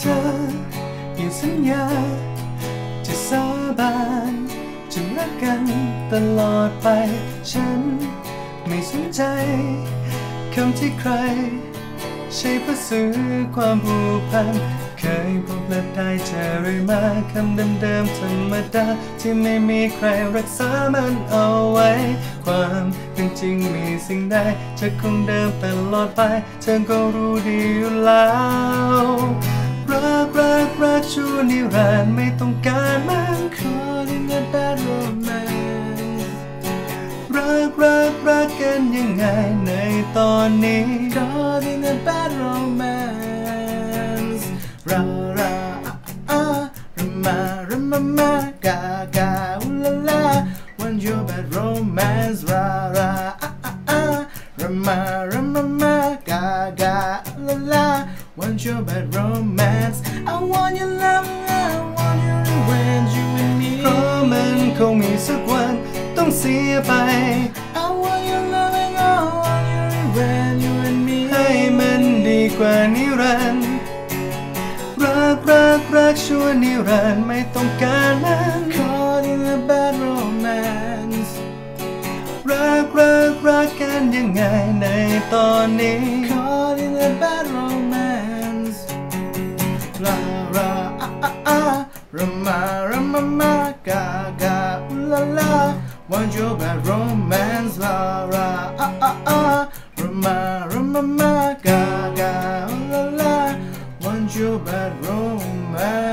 อย่าสัญญา จะสาบานจะรักกันตลอดไป ฉันไม่สนใจคำที่ใคร ใช้เพื่อซื้อความผูกพัน เคยพบและได้เจอเรื่อยมาคำเดิมๆธรรมดา ที่ไม่มีใครรักษามันเอาไว้ ความเป็นจริงมีสิ่งใดจะคงเดิมตลอดไป เธอก็รู้ดี การไม่ต้องการมันขอที่เงินได้รมมันรักรักรักกันยังไงในตอนนี้ขอที่เงินได้รมมันราราอารามารา มามากากาอุลาลา when you're bad romance ราราอารามารา มามากากาอุลาลา want your bad romance. I want your love. คงมีสักวันต้องเสียไป I want your loving, I want your revenge, you and me. ให้มันดีกว่านิรันดร์รักรักรักชั่วนิรันดร์ไม่ต้องการมัน Caught in a bad romance. รักรักรักกันยังไงในตอนนี้ Caught in a bad romance. La ra ah ah ah, rama rama ma, ga ga ooh la la. Want your bad romance, la ra ah ah ah, rama rama ma, ga ga ooh la la. Want your bad romance.